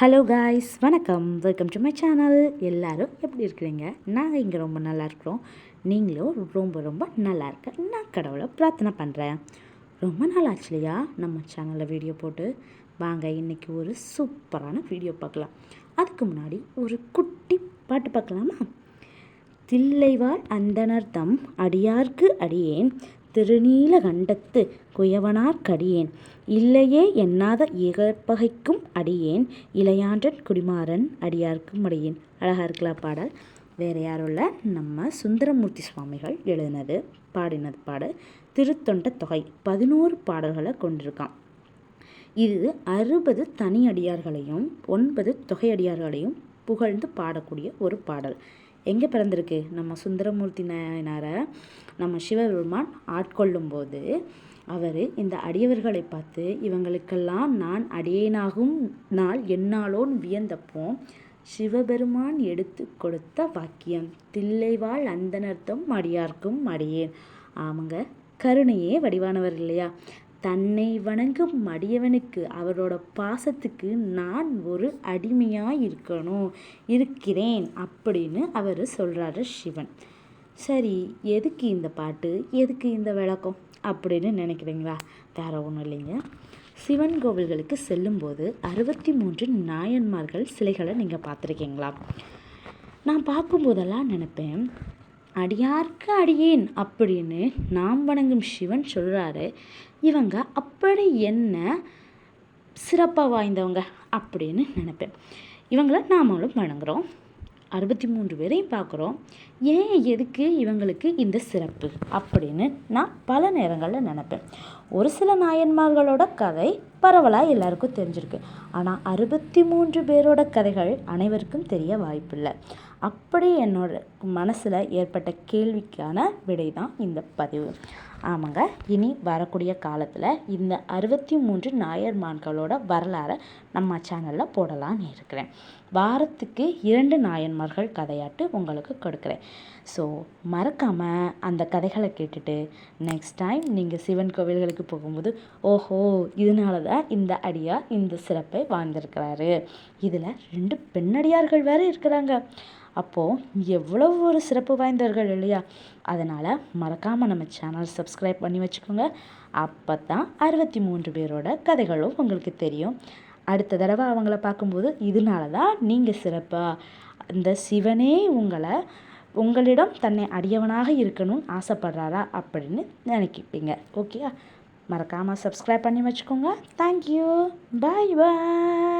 Hello guys வணக்கம். Welcome to my channel எல்லோரும் எப்படி இருக்கிறீங்க? நாங்கள் இங்கே ரொம்ப நல்லா இருக்கிறோம். நீங்களும் ரொம்ப ரொம்ப நல்லா இருக்க. நான் கடவுளை பிரார்த்தனை பண்ணுறேன் ரொம்ப நாள் ஆச்சு இல்லையா? நம்ம சேனலில் வீடியோ போட்டு. வாங்க இன்றைக்கி ஒரு சூப்பரான வீடியோ பார்க்கலாம். அதுக்கு முன்னாடி ஒரு குட்டி பாட்டு பார்க்கலாமா? தில்லைவாழ் அந்தனர்த்தம் தம் அடியார்க்கு அடியேன். திருநீலகண்டத்து குயவனார் கடியேன். இல்லையே எண்ணாத இகற்பகைக்கும் அடியேன். இளையான்றன் குடிமாறன் அடியார்க்கும் அடியேன். அழகாக இருக்கலாம் பாடல். வேறு யாரும் இல்லை நம்ம சுந்தரமூர்த்தி சுவாமிகள் எழுதினது பாடினது பாடல் திருத்தொண்ட தொகை பதினோரு பாடல்களை கொண்டிருக்கான். இது அறுபது தனி அடியார்களையும் ஒன்பது தொகை அடியார்களையும் புகழ்ந்து பாடக்கூடிய ஒரு பாடல். எங்கே பிறந்திருக்கு? நம்ம சுந்தரமூர்த்தி நாயனாரை நம்ம சிவபெருமான் ஆட்கொள்ளும் போது அவர் இந்த அடியவர்களை பார்த்து இவங்களுக்கெல்லாம் நான் அடியேனாகும் நாள் என்னாலோன் வியந்தப்போ சிவபெருமான் எடுத்து கொடுத்த வாக்கியம் தில்லைவாழ் அந்தனர்த்தம் அடியார்க்கும் அடியேன். ஆமாங்க கருணையே வடிவானவர் இல்லையா? தன்னை வணங்கும் மடியவனுக்கு அவரோட பாசத்துக்கு நான் ஒரு அடிமையாக இருக்கணும் இருக்கிறேன் அப்படின்னு அவர் சொல்கிறாரு சிவன். சரி எதுக்கு இந்த பாட்டு? எதுக்கு இந்த விளக்கம்? அப்படின்னு நினைக்கிறீங்களா? வேற ஒன்றும் இல்லைங்க. சிவன் கோவில்களுக்கு செல்லும்போது அறுபத்தி மூன்று நாயன்மார்கள் சிலைகளை நீங்கள் பார்த்துருக்கீங்களா? நான் பார்க்கும்போதெல்லாம் நினைப்பேன் அடியார்க்கு அடியேன் அப்படின்னு நாம் வணங்கும் சிவன் சொல்கிறாரு இவங்க அப்படி என்ன சிறப்பாக வாய்ந்தவங்க அப்படின்னு நினைப்பேன். இவங்களை நாமளும் வணங்குறோம். அறுபத்தி மூன்று பேரையும் பார்க்குறோம். ஏன் எதுக்கு இவங்களுக்கு இந்த சிறப்பு அப்படின்னு நான் பல நேரங்களில் நினப்பேன். ஒரு சில நாயன்மார்களோட கதை பரவலாக எல்லாருக்கும் தெரிஞ்சிருக்கு. ஆனால் அறுபத்தி மூன்று பேரோட கதைகள் அனைவருக்கும் தெரிய வாய்ப்பில்லை. அப்படி என்னோட மனசில் ஏற்பட்ட கேள்விக்கான விடை தான் இந்த பதிவு. ஆமாங்க. இனி வரக்கூடிய காலத்தில் இந்த அறுபத்தி மூன்று நாயன்மார்களோட வரலாறை நம்ம சேனலில் போடலான்னு இருக்கிறேன். வாரத்துக்கு இரண்டு நாயன்மார்கள் கதையாட்டு உங்களுக்கு கொடுக்குறேன். ஸோ மறக்காமல் அந்த கதைகளை கேட்டுட்டு நெக்ஸ்ட் டைம் நீங்கள் சிவன் கோவில்களுக்கு போகும்போது ஓஹோ இதனால தான் இந்த அடியார் இந்த சிறப்பை வாழ்ந்திருக்கிறாரு. இதில் ரெண்டு பெண்ணடியார்கள் வேறு இருக்கிறாங்க. அப்போது எவ்வளோ ஒரு சிறப்பு வாய்ந்தவர்கள் இல்லையா? அதனால் மறக்காமல் நம்ம சேனல் சப்ஸ்கிரைப் பண்ணி வச்சுக்கோங்க. அப்போ தான் அறுபத்தி மூன்று பேரோட கதைகளும் உங்களுக்கு தெரியும். அடுத்த தடவை அவங்கள பார்க்கும்போது இதனால தான் நீங்கள் சிறப்பாக இந்த சிவனே உங்களை உங்களிடம் தன்னை அடியவனாக இருக்கணும்னு ஆசைப்படுறாரா அப்படின்னு நினைக்கிப்பீங்க. ஓகேயா? மறக்காமல் சப்ஸ்கிரைப் பண்ணி வச்சுக்கோங்க. தேங்க்யூ பாய் பாய்